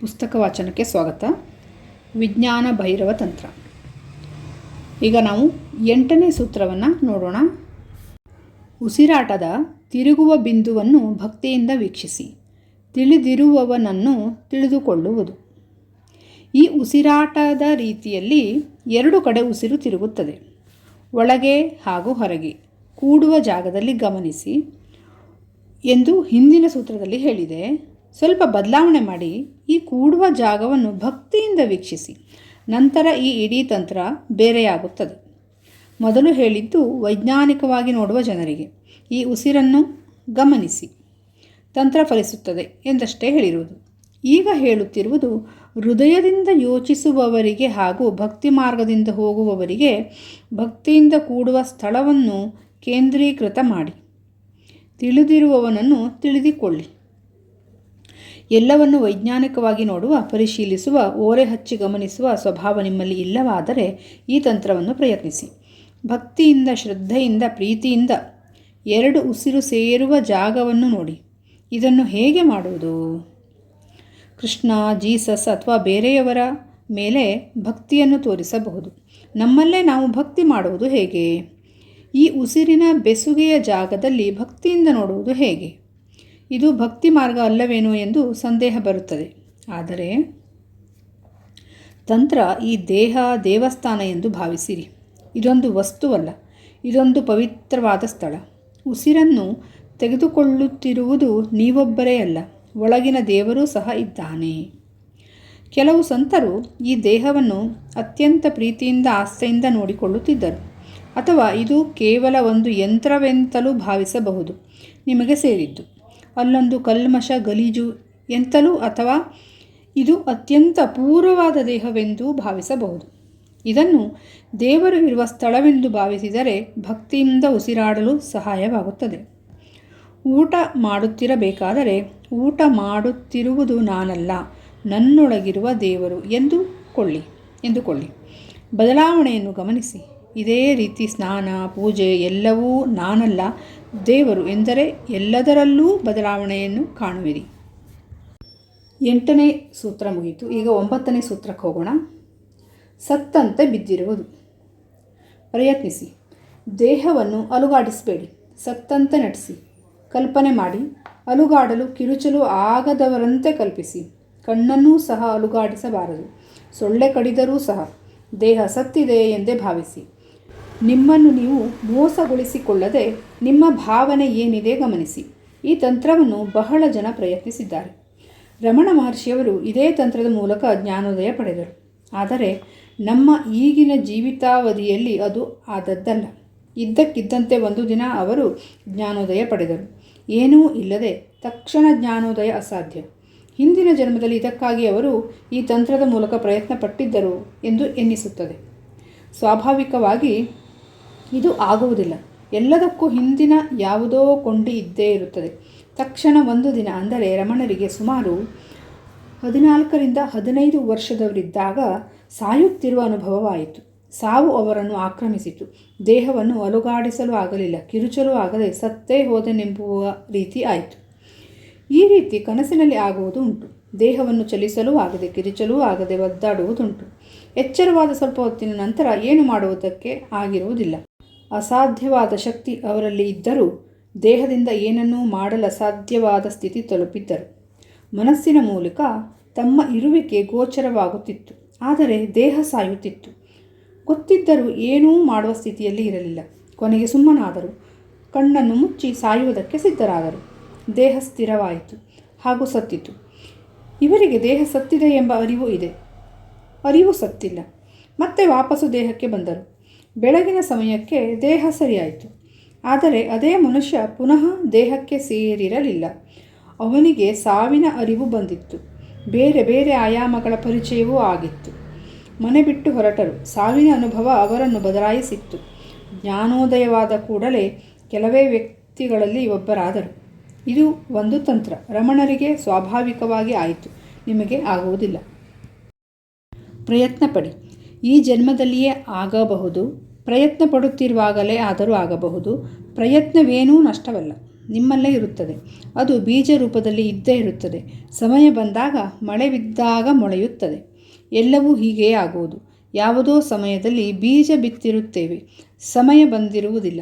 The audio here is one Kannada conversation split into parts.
ಪುಸ್ತಕ ವಾಚನಕ್ಕೆ ಸ್ವಾಗತ. ವಿಜ್ಞಾನ ಭೈರವ ತಂತ್ರ. ಈಗ ನಾವು ಎಂಟನೇ ಸೂತ್ರವನ್ನು ನೋಡೋಣ. ಉಸಿರಾಟದ ತಿರುಗುವ ಬಿಂದುವನ್ನು ಭಕ್ತಿಯಿಂದ ವೀಕ್ಷಿಸಿ. ತಿಳಿದಿರುವವನನ್ನು ತಿಳಿದುಕೊಳ್ಳುವುದು. ಈ ಉಸಿರಾಟದ ರೀತಿಯಲ್ಲಿ ಎರಡು ಕಡೆ ಉಸಿರು ತಿರುಗುತ್ತದೆ. ಒಳಗೆ ಹಾಗೂ ಹೊರಗೆ. ಕೂಡುವ ಜಾಗದಲ್ಲಿ ಗಮನಿಸಿ. ಎಂದು ಹಿಂದಿನ ಸೂತ್ರದಲ್ಲಿ ಹೇಳಿದೆ. ಸ್ವಲ್ಪ ಬದಲಾವಣೆ ಮಾಡಿ ಈ ಕೂಡುವ ಜಾಗವನ್ನು ಭಕ್ತಿಯಿಂದ ವೀಕ್ಷಿಸಿ. ನಂತರ ಈ ಇಡೀ ತಂತ್ರ ಬೇರೆಯಾಗುತ್ತದೆ. ಮೊದಲು ಹೇಳಿದ್ದು ವೈಜ್ಞಾನಿಕವಾಗಿ ನೋಡುವ ಜನರಿಗೆ. ಈ ಉಸಿರನ್ನು ಗಮನಿಸಿ. ತಂತ್ರ ಫಲಿಸುತ್ತದೆ ಎಂದಷ್ಟೇ ಹೇಳಿರುವುದು. ಈಗ ಹೇಳುತ್ತಿರುವುದು ಹೃದಯದಿಂದ ಯೋಚಿಸುವವರಿಗೆ ಹಾಗೂ ಭಕ್ತಿ ಮಾರ್ಗದಿಂದ ಹೋಗುವವರಿಗೆ ಭಕ್ತಿಯಿಂದ ಕೂಡುವ ಸ್ಥಳವನ್ನು ಕೇಂದ್ರೀಕೃತ ಮಾಡಿ. ತಿಳಿದಿರುವವನನ್ನು ತಿಳಿದುಕೊಳ್ಳಿ. ಎಲ್ಲವನ್ನು ವೈಜ್ಞಾನಿಕವಾಗಿ ನೋಡುವ, ಪರಿಶೀಲಿಸುವ, ಓರೆ ಹಚ್ಚಿ ಗಮನಿಸುವ ಸ್ವಭಾವ ನಿಮ್ಮಲ್ಲಿ ಇಲ್ಲವಾದರೆ ಈ ತಂತ್ರವನ್ನು ಪ್ರಯತ್ನಿಸಿ. ಭಕ್ತಿಯಿಂದ, ಶ್ರದ್ಧೆಯಿಂದ, ಪ್ರೀತಿಯಿಂದ ಎರಡು ಉಸಿರು ಸೇರುವ ಜಾಗವನ್ನು ನೋಡಿ. ಇದನ್ನು ಹೇಗೆ ಮಾಡುವುದು? ಕೃಷ್ಣ, ಜೀಸಸ್ ಅಥವಾ ಬೇರೆಯವರ ಮೇಲೆ ಭಕ್ತಿಯನ್ನು ತೋರಿಸಬಹುದು. ನಮ್ಮಲ್ಲೇ ನಾವು ಭಕ್ತಿ ಮಾಡುವುದು ಹೇಗೆ? ಈ ಉಸಿರಿನ ಬೆಸುಗೆಯ ಜಾಗದಲ್ಲಿ ಭಕ್ತಿಯಿಂದ ನೋಡುವುದು ಹೇಗೆ? ಇದು ಭಕ್ತಿ ಮಾರ್ಗ ಅಲ್ಲವೇನೋ ಎಂದು ಸಂದೇಹ ಬರುತ್ತದೆ. ಆದರೆ ತಂತ್ರ ಈ ದೇಹ, ದೇವಸ್ಥಾನ ಎಂದು ಭಾವಿಸಿರಿ. ಇದೊಂದು ವಸ್ತುವಲ್ಲ, ಇದೊಂದು ಪವಿತ್ರವಾದ ಸ್ಥಳ. ಉಸಿರನ್ನು ತೆಗೆದುಕೊಳ್ಳುತ್ತಿರುವುದು ನೀವೊಬ್ಬರೇ ಅಲ್ಲ, ಒಳಗಿನ ದೇವರೂ ಸಹ ಇದ್ದಾನೆ. ಕೆಲವು ಸಂತರು ಈ ದೇಹವನ್ನು ಅತ್ಯಂತ ಪ್ರೀತಿಯಿಂದ ಆಸ್ಥೆಯಿಂದ ನೋಡಿಕೊಳ್ಳುತ್ತಿದ್ದರು. ಅಥವಾ ಇದು ಕೇವಲ ಒಂದು ಯಂತ್ರವೆಂತಲೂ ಭಾವಿಸಬಹುದು, ನಿಮಗೆ ಸೇರಿದ್ದು. ಅಲ್ಲೊಂದು ಕಲ್ಮಶ ಗಲೀಜು ಎಂತಲೂ ಅಥವಾ ಇದು ಅತ್ಯಂತ ಅಪೂರ್ವವಾದ ದೇಹವೆಂದು ಭಾವಿಸಬಹುದು. ಇದನ್ನು ದೇವರು ಇರುವ ಸ್ಥಳವೆಂದು ಭಾವಿಸಿದರೆ ಭಕ್ತಿಯಿಂದ ಉಸಿರಾಡಲು ಸಹಾಯವಾಗುತ್ತದೆ. ಊಟ ಮಾಡುತ್ತಿರಬೇಕಾದರೆ ಊಟ ಮಾಡುತ್ತಿರುವುದು ನಾನಲ್ಲ, ನನ್ನೊಳಗಿರುವ ದೇವರು ಎಂದುಕೊಳ್ಳಿ ಎಂದುಕೊಳ್ಳಿ. ಬದಲಾವಣೆಯನ್ನು ಗಮನಿಸಿ. ಇದೇ ರೀತಿ ಸ್ನಾನ, ಪೂಜೆ ಎಲ್ಲವೂ ನಾನಲ್ಲ ದೇವರು ಎಂದರೆ ಎಲ್ಲದರಲ್ಲೂ ಬದಲಾವಣೆಯನ್ನು ಕಾಣುವಿರಿ. ಎಂಟನೇ ಸೂತ್ರ ಮುಗಿಯಿತು ಈಗ ಒಂಬತ್ತನೇ ಸೂತ್ರಕ್ಕೆ ಹೋಗೋಣ. ಸತ್ತಂತೆ ಬಿದ್ದಿರುವುದು. ಪ್ರಯತ್ನಿಸಿ. ದೇಹವನ್ನು ಅಲುಗಾಡಿಸಬೇಡಿ. ಸತ್ತಂತೆ ನಟಿಸಿ. ಕಲ್ಪನೆ ಮಾಡಿ. ಅಲುಗಾಡಲು, ಕಿರುಚಲು ಆಗದವರಂತೆ ಕಲ್ಪಿಸಿ. ಕಣ್ಣನ್ನೂ ಸಹ ಅಲುಗಾಡಿಸಬಾರದು. ಸೊಳ್ಳೆ ಕಡಿದರೂ ಸಹ. ದೇಹ ಸತ್ತಿದೆ ಎಂದೇ ಭಾವಿಸಿ. ನಿಮ್ಮನ್ನು ನೀವು ಮೋಸಗೊಳಿಸಿಕೊಳ್ಳದೆ ನಿಮ್ಮ ಭಾವನೆ ಏನಿದೆ ಗಮನಿಸಿ. ಈ ತಂತ್ರವನ್ನು ಬಹಳ ಜನ ಪ್ರಯತ್ನಿಸಿದ್ದಾರೆ. ರಮಣ ಮಹರ್ಷಿಯವರು ಇದೇ ತಂತ್ರದ ಮೂಲಕ ಜ್ಞಾನೋದಯ ಪಡೆದರು. ಆದರೆ ನಮ್ಮ ಈಗಿನ ಜೀವಿತಾವಧಿಯಲ್ಲಿ ಅದು ಆದದ್ದಲ್ಲ. ಇದ್ದಕ್ಕಿದ್ದಂತೆ ಒಂದು ದಿನ ಅವರು ಜ್ಞಾನೋದಯ ಪಡೆದರು. ಏನೂ ಇಲ್ಲದೆ ತಕ್ಷಣ ಜ್ಞಾನೋದಯ ಅಸಾಧ್ಯ. ಹಿಂದಿನ ಜನ್ಮದಲ್ಲಿ ಇದಕ್ಕಾಗಿ ಅವರು ಈ ತಂತ್ರದ ಮೂಲಕ ಪ್ರಯತ್ನ ಪಟ್ಟಿದ್ದರು ಎಂದು ಎನ್ನಿಸುತ್ತದೆ. ಸ್ವಾಭಾವಿಕವಾಗಿ ಇದು ಆಗುವುದಿಲ್ಲ. ಎಲ್ಲದಕ್ಕೂ ಹಿಂದಿನ ಯಾವುದೋ ಕೊಂಡಿ ಇದ್ದೇ ಇರುತ್ತದೆ. ತಕ್ಷಣ ಒಂದು ದಿನ, ಅಂದರೆ ರಮಣರಿಗೆ ಸುಮಾರು ಹದಿನಾಲ್ಕರಿಂದ ಹದಿನೈದು ವರ್ಷದವರಿದ್ದಾಗ ಸಾಯುತ್ತಿರುವ ಅನುಭವವಾಯಿತು. ಸಾವು ಅವರನ್ನು ಆಕ್ರಮಿಸಿತು. ದೇಹವನ್ನು ಅಲುಗಾಡಿಸಲು ಆಗಲಿಲ್ಲ, ಕಿರುಚಲು ಆಗದೆ ಸತ್ತೇ ಹೋದನೆಂಬುವ ರೀತಿ ಆಯಿತು. ಈ ರೀತಿ ಕನಸಿನಲ್ಲಿ ಆಗುವುದು ಉಂಟು. ದೇಹವನ್ನು ಚಲಿಸಲೂ ಆಗದೆ, ಕಿರಿಚಲೂ ಆಗದೆ ಒದ್ದಾಡುವುದುಂಟು. ಎಚ್ಚರವಾದ ಸ್ವಲ್ಪ ಹೊತ್ತಿನ ನಂತರ ಏನು ಮಾಡುವುದಕ್ಕೆ ಆಗಿರುವುದಿಲ್ಲ. ಅಸಾಧ್ಯವಾದ ಶಕ್ತಿ ಅವರಲ್ಲಿ ಇದ್ದರೂ ದೇಹದಿಂದ ಏನನ್ನೂ ಮಾಡಲು ಅಸಾಧ್ಯವಾದ ಸ್ಥಿತಿ ತಲುಪಿದ್ದರು. ಮನಸ್ಸಿನ ಮೂಲಕ ತಮ್ಮ ಇರುವಿಕೆ ಗೋಚರವಾಗುತ್ತಿತ್ತು. ಆದರೆ ದೇಹ ಸಾಯುತ್ತಿತ್ತು. ಗೊತ್ತಿದ್ದರೂ ಏನೂ ಮಾಡುವ ಸ್ಥಿತಿಯಲ್ಲಿ ಇರಲಿಲ್ಲ. ಕೊನೆಗೆ ಸುಮ್ಮನಾದರು. ಕಣ್ಣನ್ನು ಮುಚ್ಚಿ ಸಾಯುವುದಕ್ಕೆ ಸಿದ್ಧರಾದರು. ದೇಹ ಸ್ಥಿರವಾಯಿತು ಹಾಗೂ ಸತ್ತಿತು. ಇವರಿಗೆ ದೇಹ ಸತ್ತಿದೆ ಎಂಬ ಅರಿವು ಇದೆ. ಅರಿವು ಸತ್ತಿಲ್ಲ. ಮತ್ತೆ ವಾಪಸ್ಸು ದೇಹಕ್ಕೆ ಬಂದರು. ಬೆಳಗಿನ ಸಮಯಕ್ಕೆ ದೇಹ ಸರಿಯಾಯಿತು. ಆದರೆ ಅದೇ ಮನುಷ್ಯ ಪುನಃ ದೇಹಕ್ಕೆ ಸೇರಿರಲಿಲ್ಲ. ಅವನಿಗೆ ಸಾವಿನ ಅರಿವು ಬಂದಿತ್ತು. ಬೇರೆ ಬೇರೆ ಆಯಾಮಗಳ ಪರಿಚಯವೂ ಆಗಿತ್ತು. ಮನೆ ಬಿಟ್ಟು ಹೊರಟರು. ಸಾವಿನ ಅನುಭವ ಅವರನ್ನು ಬದಲಾಯಿಸಿತ್ತು. ಜ್ಞಾನೋದಯವಾದ ಕೂಡಲೇ ಕೆಲವೇ ವ್ಯಕ್ತಿಗಳಲ್ಲಿ ಒಬ್ಬರಾದರು. ಇದು ಒಂದು ತಂತ್ರ. ರಮಣರಿಗೆ ಸ್ವಾಭಾವಿಕವಾಗಿ ಆಯಿತು. ನಿಮಗೆ ಆಗುವುದಿಲ್ಲ. ಪ್ರಯತ್ನ ಪಡಿ ಈ ಜನ್ಮದಲ್ಲಿಯೇ ಆಗಬಹುದು. ಪ್ರಯತ್ನ ಪಡುತ್ತಿರುವಾಗಲೇ ಆದರೂ ಆಗಬಹುದು. ಪ್ರಯತ್ನವೇನೂ ನಷ್ಟವಲ್ಲ. ನಿಮ್ಮಲ್ಲೇ ಇರುತ್ತದೆ. ಅದು ಬೀಜ ರೂಪದಲ್ಲಿ ಇದ್ದೇ ಇರುತ್ತದೆ. ಸಮಯ ಬಂದಾಗ ಮಳೆ ಬಿದ್ದಾಗ ಮೊಳೆಯುತ್ತದೆ. ಎಲ್ಲವೂ ಹೀಗೇ ಆಗುವುದು. ಯಾವುದೋ ಸಮಯದಲ್ಲಿ ಬೀಜ ಬಿತ್ತಿರುತ್ತೇವೆ. ಸಮಯ ಬಂದಿರುವುದಿಲ್ಲ.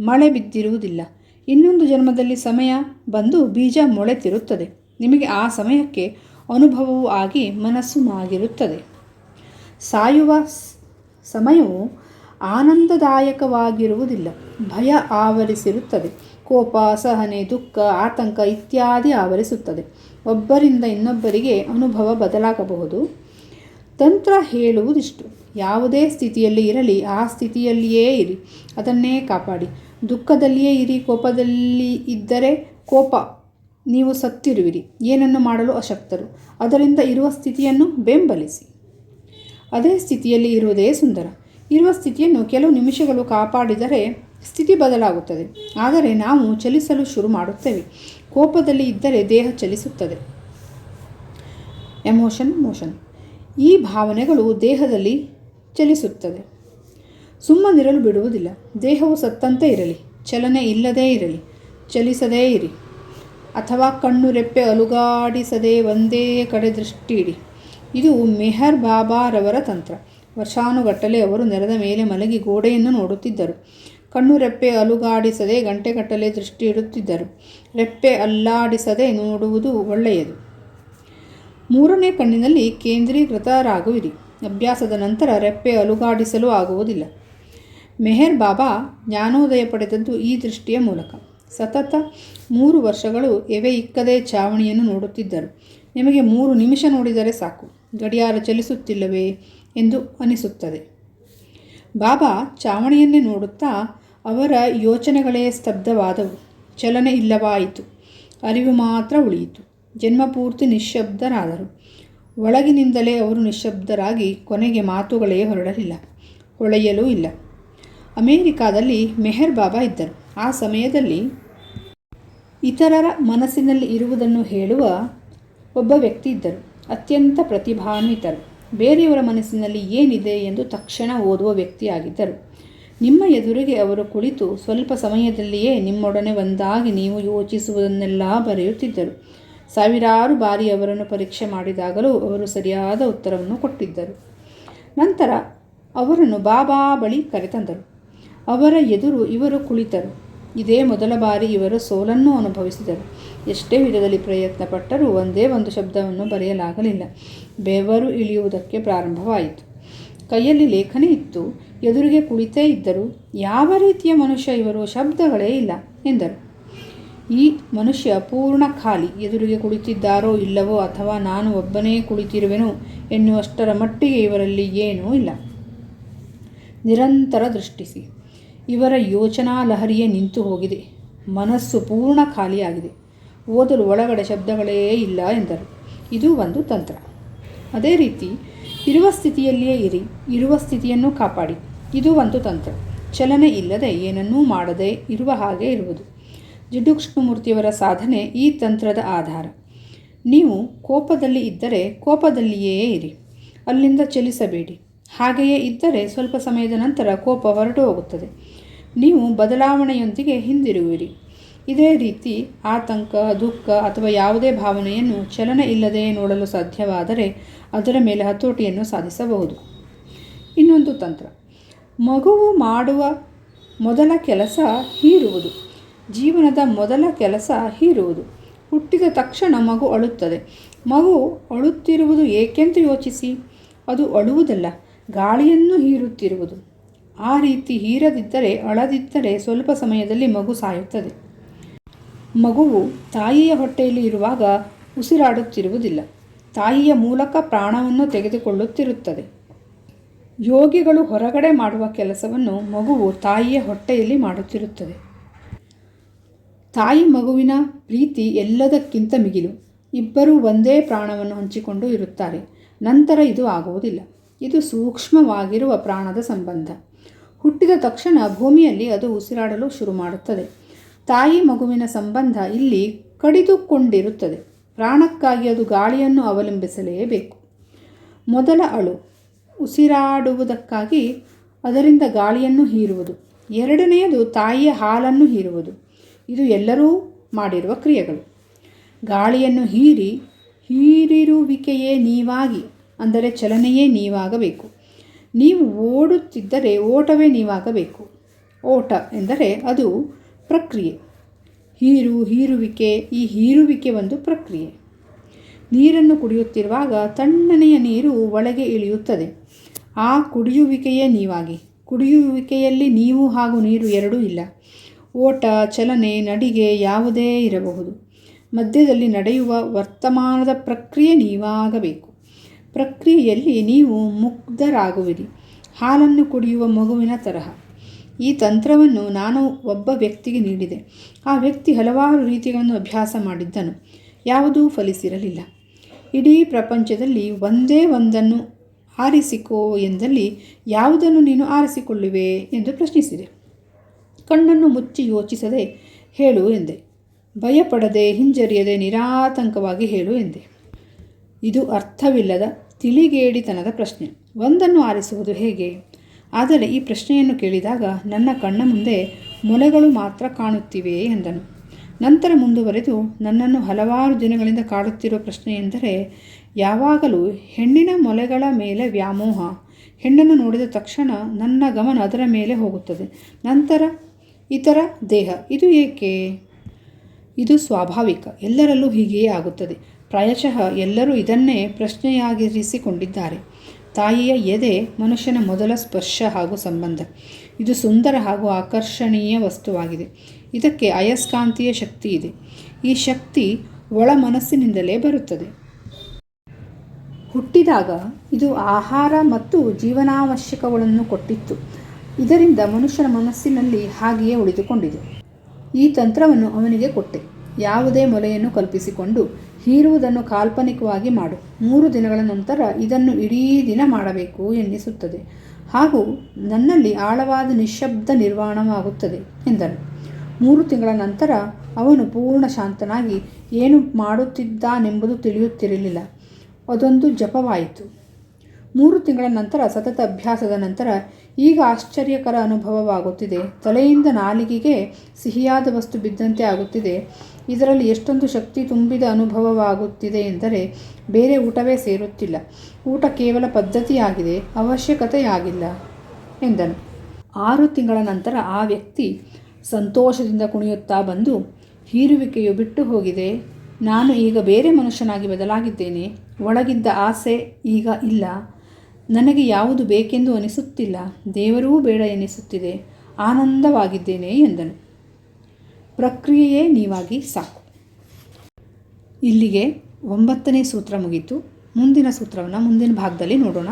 ಮಳೆ ಬಿದ್ದಿರುವುದಿಲ್ಲ. ಇನ್ನೊಂದು ಜನ್ಮದಲ್ಲಿ ಸಮಯ ಬಂದು ಬೀಜ ಮೊಳೆತಿರುತ್ತದೆ. ನಿಮಗೆ ಆ ಸಮಯಕ್ಕೆ ಅನುಭವವೂ ಆಗಿ ಮನಸ್ಸು ಮಾಗಿರುತ್ತದೆ. ಸಾಯುವ ಸಮಯವು ಆನಂದದಾಯಕವಾಗಿರುವುದಿಲ್ಲ. ಭಯ ಆವರಿಸಿರುತ್ತದೆ. ಕೋಪ, ಸಹನೆ, ದುಃಖ, ಆತಂಕ ಇತ್ಯಾದಿ ಆವರಿಸುತ್ತದೆ. ಒಬ್ಬರಿಂದ ಇನ್ನೊಬ್ಬರಿಗೆ ಅನುಭವ ಬದಲಾಗಬಹುದು. ತಂತ್ರ ಹೇಳುವುದಿಷ್ಟು. ಯಾವುದೇ ಸ್ಥಿತಿಯಲ್ಲಿ ಇರಲಿ, ಆ ಸ್ಥಿತಿಯಲ್ಲಿಯೇ ಇರಿ. ಅದನ್ನೇ ಕಾಪಾಡಿ. ದುಃಖದಲ್ಲಿಯೇ ಇರಿ, ಕೋಪದಲ್ಲಿ ಇದ್ದರೆ ಕೋಪ, ನೀವು ಸತ್ತಿರುವಿರಿ. ಏನನ್ನು ಮಾಡಲು ಅಶಕ್ತರು? ಅದರಿಂದ ಇರುವ ಸ್ಥಿತಿಯನ್ನು ಬೆಂಬಲಿಸಿ. ಅದೇ ಸ್ಥಿತಿಯಲ್ಲಿ ಇರುವುದೇ ಸುಂದರ. ಇರುವ ಸ್ಥಿತಿಯನ್ನು ಕೆಲವು ನಿಮಿಷಗಳು ಕಾಪಾಡಿದರೆ ಸ್ಥಿತಿ ಬದಲಾಗುತ್ತದೆ. ಆದರೆ ನಾವು ಚಲಿಸಲು ಶುರು ಮಾಡುತ್ತೇವೆ. ಕೋಪದಲ್ಲಿ ಇದ್ದರೆ ದೇಹ ಚಲಿಸುತ್ತದೆ. ಎಮೋಷನ್ ಮೋಷನ್ ಈ ಭಾವನೆಗಳು ದೇಹದಲ್ಲಿ ಚಲಿಸುತ್ತದೆ. ಸುಮ್ಮನಿರಲು ಬಿಡುವುದಿಲ್ಲ. ದೇಹವು ಸತ್ತಂತೆ ಇರಲಿ. ಚಲನೆ ಇಲ್ಲದೇ ಇರಲಿ. ಚಲಿಸದೇ ಇರಿ. ಅಥವಾ ಕಣ್ಣು ರೆಪ್ಪೆ ಅಲುಗಾಡಿಸದೆ ಒಂದೇ ಕಡೆ ದೃಷ್ಟಿ ಇಡಿ. ಇದು ಮೆಹರ್ ಬಾಬಾರವರ ತಂತ್ರ. ವರ್ಷಾನುಗಟ್ಟಲೆ ಅವರು ನೆಲದ ಮೇಲೆ ಮಲಗಿ ಗೋಡೆಯನ್ನು ನೋಡುತ್ತಿದ್ದರು. ಕಣ್ಣು ರೆಪ್ಪೆ ಅಲುಗಾಡಿಸದೆ ಗಂಟೆಗಟ್ಟಲೆ ದೃಷ್ಟಿ ಇಡುತ್ತಿದ್ದರು. ರೆಪ್ಪೆ ಅಲ್ಲಾಡಿಸದೆ ನೋಡುವುದು ಒಳ್ಳೆಯದು. ಮೂರನೇ ಕಣ್ಣಿನಲ್ಲಿ ಕೇಂದ್ರೀಕೃತರಾಗುವಿರಿ ಅಭ್ಯಾಸದ ನಂತರ ರೆಪ್ಪೆ ಅಲುಗಾಡಿಸಲು ಆಗುವುದಿಲ್ಲ. ಮೆಹರ್ ಬಾಬಾ ಜ್ಞಾನೋದಯ ಪಡೆದದ್ದು ಈ ದೃಷ್ಟಿಯ ಮೂಲಕ. ಸತತ ಮೂರು ವರ್ಷಗಳು ಎವೆ ಇಕ್ಕದೆ ಚಾವಣಿಯನ್ನು ನೋಡುತ್ತಿದ್ದರು. ನಿಮಗೆ ಮೂರು ನಿಮಿಷ ನೋಡಿದರೆ ಸಾಕು. ಗಡಿಯಾರ ಚಲಿಸುತ್ತಿಲ್ಲವೇ? ಎಂದು ಅನಿಸುತ್ತದೆ. ಬಾಬಾ ಚಾವಣಿಯನ್ನೇ ನೋಡುತ್ತಾ ಅವರ ಯೋಚನೆಗಳೇ ಸ್ತಬ್ಧವಾದವು. ಚಲನೆ ಇಲ್ಲವಾಯಿತು. ಅರಿವು ಮಾತ್ರ ಉಳಿಯಿತು. ಜನ್ಮಪೂರ್ತಿ ನಿಶ್ಶಬ್ದರಾದರು. ಒಳಗಿನಿಂದಲೇ ಅವರು ನಿಶ್ಶಬ್ದರಾಗಿ ಕೊನೆಗೆ ಮಾತುಗಳೇ ಹೊರಡಲಿಲ್ಲ. ಹೊಳೆಯಲೂ ಇಲ್ಲ. ಅಮೇರಿಕಾದಲ್ಲಿ ಮೆಹರ್ ಬಾಬಾ ಇದ್ದರು. ಆ ಸಮಯದಲ್ಲಿ ಇತರರ ಮನಸ್ಸಿನಲ್ಲಿ ಇರುವುದನ್ನು ಹೇಳುವ ಒಬ್ಬ ವ್ಯಕ್ತಿ ಇದ್ದರು. ಅತ್ಯಂತ ಪ್ರತಿಭಾನ್ವಿತರು. ಬೇರೆಯವರ ಮನಸ್ಸಿನಲ್ಲಿ ಏನಿದೆ ಎಂದು ತಕ್ಷಣ ಓದುವ ವ್ಯಕ್ತಿಯಾಗಿದ್ದರು. ನಿಮ್ಮ ಎದುರಿಗೆ ಅವರು ಕುಳಿತು ಸ್ವಲ್ಪ ಸಮಯದಲ್ಲಿಯೇ ನಿಮ್ಮೊಡನೆ ಒಂದಾಗಿ ನೀವು ಯೋಚಿಸುವುದನ್ನೆಲ್ಲ ಬರೆಯುತ್ತಿದ್ದರು. ಸಾವಿರಾರು ಬಾರಿ ಅವರನ್ನು ಪರೀಕ್ಷೆ ಮಾಡಿದಾಗಲೂ ಅವರು ಸರಿಯಾದ ಉತ್ತರವನ್ನು ಕೊಟ್ಟಿದ್ದರು. ನಂತರ ಅವರನ್ನು ಬಾಬಾ ಬಳಿ ಕರೆತಂದರು. ಅವರ ಎದುರು ಇವರು ಕುಳಿತರು. ಇದೇ ಮೊದಲ ಬಾರಿ ಇವರು ಸೋಲನ್ನು ಅನುಭವಿಸಿದರು. ಎಷ್ಟೇ ವಿಧದಲ್ಲಿ ಪ್ರಯತ್ನ ಪಟ್ಟರೂ ಒಂದೇ ಒಂದು ಶಬ್ದವನ್ನು ಬರೆಯಲಾಗಲಿಲ್ಲ. ಬೆವರು ಇಳಿಯುವುದಕ್ಕೆ ಪ್ರಾರಂಭವಾಯಿತು. ಕೈಯಲ್ಲಿ ಲೇಖನಿ ಇತ್ತು. ಎದುರಿಗೆ ಕುಳಿತೇ ಇದ್ದರು. ಯಾವ ರೀತಿಯ ಮನುಷ್ಯ ಇವರು? ಶಬ್ದಗಳೇ ಇಲ್ಲ ಎಂದರು. ಈ ಮನುಷ್ಯ ಪೂರ್ಣ ಖಾಲಿ. ಎದುರಿಗೆ ಕುಳಿತಿದ್ದಾರೋ ಇಲ್ಲವೋ ಅಥವಾ ನಾನು ಒಬ್ಬನೇ ಕುಳಿತಿರುವೆನೋ ಎನ್ನುವಷ್ಟರ ಮಟ್ಟಿಗೆ ಇವರಲ್ಲಿ ಏನೂ ಇಲ್ಲ. ನಿರಂತರ ದೃಷ್ಟಿಸಿ. ಇವರ ಯೋಚನಾ ಲಹರಿಯೇ ನಿಂತು ಹೋಗಿದೆ. ಮನಸ್ಸು ಪೂರ್ಣ ಖಾಲಿಯಾಗಿದೆ. ಓದಲು ಒಳಗಡೆ ಶಬ್ದಗಳೇ ಇಲ್ಲ ಎಂದರು. ಇದು ಒಂದು ತಂತ್ರ. ಅದೇ ರೀತಿ, ಇರುವ ಸ್ಥಿತಿಯಲ್ಲಿಯೇ ಇರಿ, ಇರುವ ಸ್ಥಿತಿಯನ್ನು ಕಾಪಾಡಿ. ಇದು ಒಂದು ತಂತ್ರ. ಚಲನೆ ಇಲ್ಲದೆ ಏನನ್ನೂ ಮಾಡದೆ ಇರುವ ಹಾಗೆ ಇರುವುದು. ಜಿಡ್ಡು ಕೃಷ್ಣಮೂರ್ತಿಯವರ ಸಾಧನೆ ಈ ತಂತ್ರದ ಆಧಾರ. ನೀವು ಕೋಪದಲ್ಲಿ ಇದ್ದರೆ ಕೋಪದಲ್ಲಿಯೇ ಇರಿ. ಅಲ್ಲಿಂದ ಚಲಿಸಬೇಡಿ. ಹಾಗೆಯೇ ಇದ್ದರೆ ಸ್ವಲ್ಪ ಸಮಯದ ನಂತರ ಕೋಪ ಹೊರಟು ಹೋಗುತ್ತದೆ. ನೀವು ಬದಲಾವಣೆಯೊಂದಿಗೆ ಹಿಂದಿರುವಿರಿ ಇದೇ ರೀತಿ ಆತಂಕ, ದುಃಖ ಅಥವಾ ಯಾವುದೇ ಭಾವನೆಯನ್ನು ಚಲನೆ ಇಲ್ಲದೆ ನೋಡಲು ಸಾಧ್ಯವಾದರೆ ಅದರ ಮೇಲೆ ಹತೋಟಿಯನ್ನು ಸಾಧಿಸಬಹುದು. ಇನ್ನೊಂದು ತಂತ್ರ. ಮಗುವು ಮಾಡುವ ಮೊದಲ ಕೆಲಸ ಹೀರುವುದು. ಜೀವನದ ಮೊದಲ ಕೆಲಸ ಹೀರುವುದು. ಹುಟ್ಟಿದ ತಕ್ಷಣ ಮಗು ಅಳುತ್ತದೆ. ಮಗು ಅಳುತ್ತಿರುವುದು ಏಕೆಂತ ಯೋಚಿಸಿ. ಅದು ಅಳುವುದಲ್ಲ, ಗಾಳಿಯನ್ನು ಹೀರುತ್ತಿರುವುದು. ಆ ರೀತಿ ಹೀರದಿದ್ದರೆ, ಅಳದಿದ್ದರೆ ಸ್ವಲ್ಪ ಸಮಯದಲ್ಲಿ ಮಗು ಸಾಯುತ್ತದೆ. ಮಗುವು ತಾಯಿಯ ಹೊಟ್ಟೆಯಲ್ಲಿ ಇರುವಾಗ ಉಸಿರಾಡುತ್ತಿರುವುದಿಲ್ಲ. ತಾಯಿಯ ಮೂಲಕ ಪ್ರಾಣವನ್ನು ತೆಗೆದುಕೊಳ್ಳುತ್ತಿರುತ್ತದೆ. ಯೋಗಿಗಳು ಹೊರಗಡೆ ಮಾಡುವ ಕೆಲಸವನ್ನು ಮಗುವು ತಾಯಿಯ ಹೊಟ್ಟೆಯಲ್ಲಿ ಮಾಡುತ್ತಿರುತ್ತದೆ. ತಾಯಿ ಮಗುವಿನ ಪ್ರೀತಿ ಎಲ್ಲದಕ್ಕಿಂತ ಮಿಗಿಲು. ಇಬ್ಬರೂ ಒಂದೇ ಪ್ರಾಣವನ್ನು ಹಂಚಿಕೊಂಡು ಇರುತ್ತಾರೆ. ನಂತರ ಇದು ಆಗುವುದಿಲ್ಲ. ಇದು ಸೂಕ್ಷ್ಮವಾಗಿರುವ ಪ್ರಾಣದ ಸಂಬಂಧ. ಹುಟ್ಟಿದ ತಕ್ಷಣ ಭೂಮಿಯಲ್ಲಿ ಅದು ಉಸಿರಾಡಲು ಶುರು ಮಾಡುತ್ತದೆ ತಾಯಿ ಮಗುವಿನ ಸಂಬಂಧ ಇಲ್ಲಿ ಕಡಿದುಕೊಂಡಿರುತ್ತದೆ. ಪ್ರಾಣಕ್ಕಾಗಿ ಅದು ಗಾಳಿಯನ್ನು ಅವಲಂಬಿಸಲೇಬೇಕು. ಮೊದಲ ಅಳು ಉಸಿರಾಡುವುದಕ್ಕಾಗಿ ಅದರಿಂದ ಗಾಳಿಯನ್ನು ಹೀರುವುದು. ಎರಡನೆಯದು ತಾಯಿಯ ಹಾಲನ್ನು ಹೀರುವುದು. ಇದು ಎಲ್ಲರೂ ಮಾಡಿರುವ ಕ್ರಿಯೆಗಳು. ಗಾಳಿಯನ್ನು ಹೀರಿ ಹೀರಿರುವಿಕೆಯೇ ನೀವಾಗಿ, ಅಂದರೆ ಚಲನೆಯೇ ನೀವಾಗಬೇಕು. ನೀವು ಓಡುತ್ತಿದ್ದರೆ ಓಟವೇ ನೀವಾಗಬೇಕು. ಓಟ ಎಂದರೆ ಅದು ಪ್ರಕ್ರಿಯೆ. ಹೀರು, ಹೀರುವಿಕೆ, ಈ ಹೀರುವಿಕೆ ಒಂದು ಪ್ರಕ್ರಿಯೆ. ನೀರನ್ನು ಕುಡಿಯುತ್ತಿರುವಾಗ ತಣ್ಣನೆಯ ನೀರು ಒಳಗೆ ಇಳಿಯುತ್ತದೆ. ಆ ಕುಡಿಯುವಿಕೆಯೇ ನೀವಾಗಿ. ಕುಡಿಯುವಿಕೆಯಲ್ಲಿ ನೀವು ಹಾಗೂ ನೀರು ಎರಡೂ ಇಲ್ಲ. ಓಟ, ಚಲನೆ, ನಡಿಗೆ ಯಾವುದೇ ಇರಬಹುದು. ಮಧ್ಯದಲ್ಲಿ ನಡೆಯುವ ವರ್ತಮಾನದ ಪ್ರಕ್ರಿಯೆ ನೀವಾಗಬೇಕು. ಪ್ರಕ್ರಿಯೆಯಲ್ಲಿ ನೀವು ಮುಗ್ಧರಾಗುವಿರಿ. ಹಾಲನ್ನು ಕುಡಿಯುವ ಮಗುವಿನ ತರಹ. ಈ ತಂತ್ರವನ್ನು ನಾನು ಒಬ್ಬ ವ್ಯಕ್ತಿಗೆ ನೀಡಿದೆ. ಆ ವ್ಯಕ್ತಿ ಹಲವಾರು ರೀತಿಗಳನ್ನು ಅಭ್ಯಾಸ ಮಾಡಿದ್ದನು. ಯಾವುದೂ ಫಲಿಸಿರಲಿಲ್ಲ. ಇಡೀ ಪ್ರಪಂಚದಲ್ಲಿ ಒಂದೇ ಒಂದನ್ನು ಆರಿಸಿಕೋ ಎಂದಲ್ಲಿ ಯಾವುದನ್ನು ನೀನು ಆರಿಸಿಕೊಳ್ಳುವೆ ಎಂದು ಪ್ರಶ್ನಿಸಿದೆ. ಕಣ್ಣನ್ನು ಮುಚ್ಚಿ ಯೋಚಿಸದೆ ಹೇಳು ಎಂದೆ. ಭಯಪಡದೆ ಹಿಂಜರಿಯದೆ ನಿರಾತಂಕವಾಗಿ ಹೇಳು ಎಂದೆ. ಇದು ಅರ್ಥವಿಲ್ಲದ ತಿಳಿಗೇಡಿತನದ ಪ್ರಶ್ನೆ. ಒಂದನ್ನು ಆರಿಸುವುದು ಹೇಗೆ? ಆದರೆ ಈ ಪ್ರಶ್ನೆಯನ್ನು ಕೇಳಿದಾಗ ನನ್ನ ಕಣ್ಣ ಮುಂದೆ ಮೊಲೆಗಳು ಮಾತ್ರ ಕಾಣುತ್ತಿವೆ ಎಂದನು. ನಂತರ ಮುಂದುವರೆದು ನನ್ನನ್ನು ಹಲವಾರು ದಿನಗಳಿಂದ ಕಾಡುತ್ತಿರುವ ಪ್ರಶ್ನೆ ಎಂದರೆ, ಯಾವಾಗಲೂ ಹೆಣ್ಣಿನ ಮೊಲೆಗಳ ಮೇಲೆ ವ್ಯಾಮೋಹ, ಹೆಣ್ಣನ್ನು ನೋಡಿದ ತಕ್ಷಣ ನನ್ನ ಗಮನ ಅದರ ಮೇಲೆ ಹೋಗುತ್ತದೆ, ನಂತರ ಇತರ ದೇಹ. ಇದು ಏಕೆ? ಇದು ಸ್ವಾಭಾವಿಕ, ಎಲ್ಲರಲ್ಲೂ ಹೀಗೆಯೇ ಆಗುತ್ತದೆ. ಪ್ರಾಯಶಃ ಎಲ್ಲರೂ ಇದನ್ನೇ ಪ್ರಶ್ನೆಯಾಗಿರಿಸಿಕೊಂಡಿದ್ದಾರೆ. ತಾಯಿಯ ಎದೆ ಮನುಷ್ಯನ ಮೊದಲ ಸ್ಪರ್ಶ ಹಾಗೂ ಸಂಬಂಧ. ಇದು ಸುಂದರ ಹಾಗೂ ಆಕರ್ಷಣೀಯ ವಸ್ತುವಾಗಿದೆ. ಇದಕ್ಕೆ ಅಯಸ್ಕಾಂತೀಯ ಶಕ್ತಿ ಇದೆ. ಈ ಶಕ್ತಿ ಒಳ ಮನಸ್ಸಿನಿಂದಲೇ ಬರುತ್ತದೆ. ಹುಟ್ಟಿದಾಗ ಇದು ಆಹಾರ ಮತ್ತು ಜೀವನಾವಶ್ಯಕಗಳನ್ನು ಕೊಟ್ಟಿತ್ತು. ಇದರಿಂದ ಮನುಷ್ಯನ ಮನಸ್ಸಿನಲ್ಲಿ ಹಾಗೆಯೇ ಉಳಿದುಕೊಂಡಿದೆ. ಈ ತಂತ್ರವನ್ನು ಅವನಿಗೆ ಕೊಟ್ಟೆ. ಯಾವುದೇ ಮೊಲೆಯನ್ನು ಕಲ್ಪಿಸಿಕೊಂಡು ಹೀರುವುದನ್ನು ಕಾಲ್ಪನಿಕವಾಗಿ ಮಾಡು. ಮೂರು ದಿನಗಳ ನಂತರ ಇದನ್ನು ಇಡೀ ದಿನ ಮಾಡಬೇಕು ಎನ್ನಿಸುತ್ತದೆ. ಹಾಗೂ ನನ್ನಲ್ಲಿ ಆಳವಾದ ನಿಶಬ್ದ ನಿರ್ವಾಣವಾಗುತ್ತದೆ ಎಂದನು. ಮೂರು ತಿಂಗಳ ನಂತರ ಅವನು ಪೂರ್ಣ ಶಾಂತನಾಗಿ, ಏನು ಮಾಡುತ್ತಿದ್ದಾನೆಂಬುದು ತಿಳಿಯುತ್ತಿರಲಿಲ್ಲ. ಅದೊಂದು ಜಪವಾಯಿತು. ಮೂರು ತಿಂಗಳ ನಂತರ ಸತತ ಅಭ್ಯಾಸದ ನಂತರ ಈಗ ಆಶ್ಚರ್ಯಕರ ಅನುಭವವಾಗುತ್ತಿದೆ. ತಲೆಯಿಂದ ನಾಲಿಗೆಗೆ ಸಿಹಿಯಾದ ವಸ್ತು ಬಿದ್ದಂತೆ ಆಗುತ್ತಿದೆ. ಇದರಲ್ಲಿ ಎಷ್ಟೊಂದು ಶಕ್ತಿ ತುಂಬಿದ ಅನುಭವವಾಗುತ್ತಿದೆ ಎಂದರೆ ಬೇರೆ ಊಟವೇ ಸೇರುತ್ತಿಲ್ಲ. ಊಟ ಕೇವಲ ಪದ್ಧತಿಯಾಗಿದೆ, ಅವಶ್ಯಕತೆಯಾಗಿಲ್ಲ ಎಂದನು. ಆರು ತಿಂಗಳ ನಂತರ ಆ ವ್ಯಕ್ತಿ ಸಂತೋಷದಿಂದ ಕುಣಿಯುತ್ತಾ ಬಂದು, ಹೀರುವಿಕೆಯು ಬಿಟ್ಟು ಹೋಗಿದೆ. ನಾನು ಈಗ ಬೇರೆ ಮನುಷ್ಯನಾಗಿ ಬದಲಾಗಿದ್ದೇನೆ. ಒಳಗಿದ್ದ ಆಸೆ ಈಗ ಇಲ್ಲ. ನನಗೆ ಯಾವುದು ಬೇಕೆಂದು ಅನಿಸುತ್ತಿಲ್ಲ, ದೇವರೂ ಬೇಡ ಎನಿಸುತ್ತಿದೆ, ಆನಂದವಾಗಿದ್ದೇನೆ ಎಂದನು. ಪ್ರಕ್ರಿಯೆಯೇ ನೀವಾಗಿ ಸಾಕು. ಇಲ್ಲಿಗೆ ಒಂಬತ್ತನೇ ಸೂತ್ರ ಮುಗಿತು. ಮುಂದಿನ ಸೂತ್ರವನ್ನು ಮುಂದಿನ ಭಾಗದಲ್ಲಿ ನೋಡೋಣ.